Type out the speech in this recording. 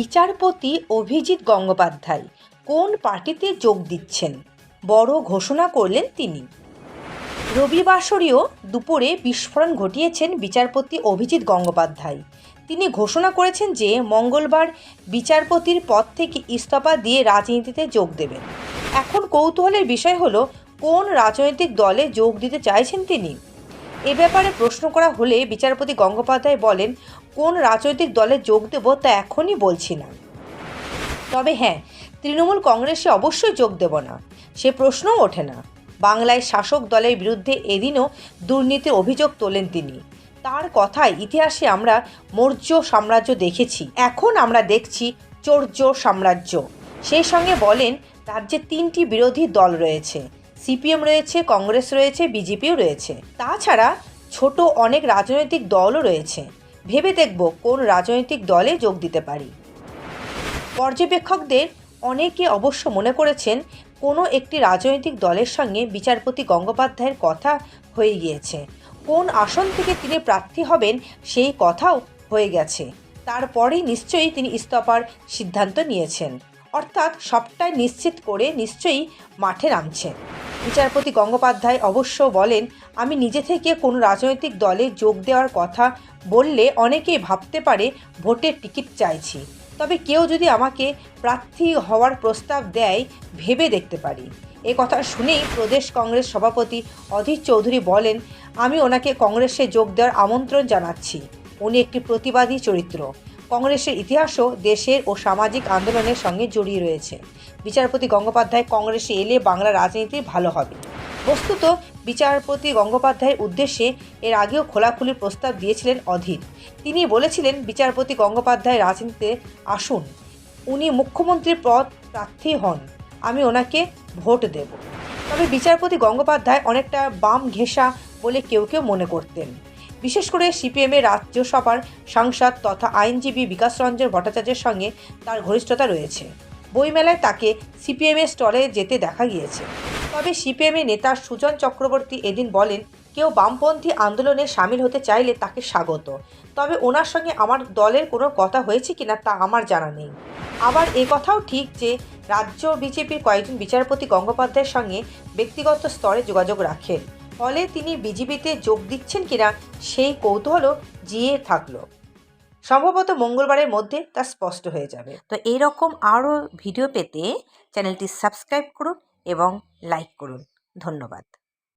বিচারপতি অভিজিৎ গঙ্গোপাধ্যায় কোন পার্টিতে যোগ দিচ্ছেন? বড় ঘোষণা করলেন তিনি। রবিবাসরীয় দুপুরে বিস্ফোরণ ঘটিয়েছেন বিচারপতি অভিজিৎ গঙ্গোপাধ্যায়। তিনি ঘোষণা করেছেন যে মঙ্গলবার বিচারপতির পদ থেকে ইস্তফা দিয়ে রাজনীতিতে যোগ দেবেন। এখন কৌতূহলের বিষয় হলো, কোন রাজনৈতিক দলে যোগ দিতে চাইছেন তিনি? এ ব্যাপারে প্রশ্ন করা হলে বিচারপতি গঙ্গোপাধ্যায় বলেন, কোন রাজনৈতিক দলে যোগ দেব তা এখনই বলছি না। তবে হ্যাঁ তৃণমূল কংগ্রেসে অবশ্যই যোগ দেব না। সে প্রশ্নও ওঠে না। বাংলায় শাসক দলের বিরুদ্ধে এদিনও দুর্নীতির অভিযোগ তোলেন তিনি। তার কথায় ইতিহাসে আমরা মৌর্য সাম্রাজ্য দেখেছি। এখন আমরা দেখছি চৌর্য সাম্রাজ্য। সেই সঙ্গে বলেন, রাজ্যে তিনটি বিরোধী দল রয়েছে। সিপিএম রয়েছে, কংগ্রেস রয়েছে, বিজেপিও রয়েছে। তাছাড়া ছোট অনেক রাজনৈতিক দলও রয়েছে। ভেবে দেখব কোন রাজনৈতিক দলে যোগ দিতে পারি। পর্যবেক্ষকদের অনেকে অবশ্য মনে করেছেন, কোনো একটি রাজনৈতিক দলের সঙ্গে বিচারপতি গঙ্গোপাধ্যায়ের কথা হয়ে গিয়েছে। কোন আসন থেকে তিনি প্রার্থী হবেন সেই কথাও হয়ে গেছে। তারপরেই নিশ্চয়ই তিনি ইস্তফার সিদ্ধান্ত নিয়েছেন। অর্থাৎ সবটাই নিশ্চিত করে নিশ্চয়ই মাঠে নামছেন। বিচারপতি গঙ্গোপাধ্যায় অবশ্য বলেন, আমি নিজে থেকে কোনো রাজনৈতিক দলে যোগ দেওয়ার কথা বললে অনেকেই ভাবতে পারে ভোটের টিকিট চাইছি। তবে কেউ যদি আমাকে প্রার্থী হওয়ার প্রস্তাব দেয়, ভেবে দেখতে পারি। এ কথা শুনেই প্রদেশ কংগ্রেস সভাপতি অধীর চৌধুরী বলেন, আমি ওনাকে কংগ্রেসে যোগ দেওয়ার আমন্ত্রণ জানাচ্ছি। উনি একটি প্রতিবাদী চরিত্র। কংগ্রেসের ইতিহাসও দেশের ও সামাজিক আন্দোলনের সঙ্গে জড়িয়ে রয়েছে। বিচারপতি গঙ্গোপাধ্যায় কংগ্রেসে এলে বাংলা রাজনীতি ভালো হবে। বস্তুত, বিচারপতি গঙ্গোপাধ্যায়ের উদ্দেশ্যে এর আগেও খোলাখুলি প্রস্তাব দিয়েছিলেন অধীর। তিনি বলেছিলেন, বিচারপতি গঙ্গোপাধ্যায় রাজনীতিতে আসুন। উনি মুখ্যমন্ত্রীর পদ প্রার্থী হন। আমি ওনাকে ভোট দেব। তবে বিচারপতি গঙ্গোপাধ্যায় অনেকটা বাম ঘেঁষা বলে কেউ কেউ মনে করতেন। বিশেষ করে সিপিএমের রাজ্যসভার সাংসদ তথা আইনজীবী বিকাশ রঞ্জন ভট্টাচার্যের সঙ্গে তার ঘনিষ্ঠতা রয়েছে। বইমেলায় তাকে সিপিএমের স্টলে যেতে দেখা গিয়েছে। তবে সিপিএমের নেতা সুজন চক্রবর্তী এদিন বলেন, কেউ বামপন্থী আন্দোলনে সামিল হতে চাইলে তাকে স্বাগত। তবে ওনার সঙ্গে আমার দলের কোনো কথা হয়েছে কিনা তা আমার জানা নেই। আবার এ কথাও ঠিক যে রাজ্য বিজেপির কয়েকজন বিচারপতি গঙ্গোপাধ্যায়ের সঙ্গে ব্যক্তিগত স্তরে যোগাযোগ রাখেন। ফলে তিনি বিজেপিতে যোগ দিচ্ছেন কিনা সেই কৌতূহলও জিয়ে থাকল। সম্ভবত মঙ্গলবারের মধ্যে তা স্পষ্ট হয়ে যাবে। তো এইরকম আরও ভিডিও পেতে চ্যানেলটি সাবস্ক্রাইব করুন এবং লাইক করুন। ধন্যবাদ।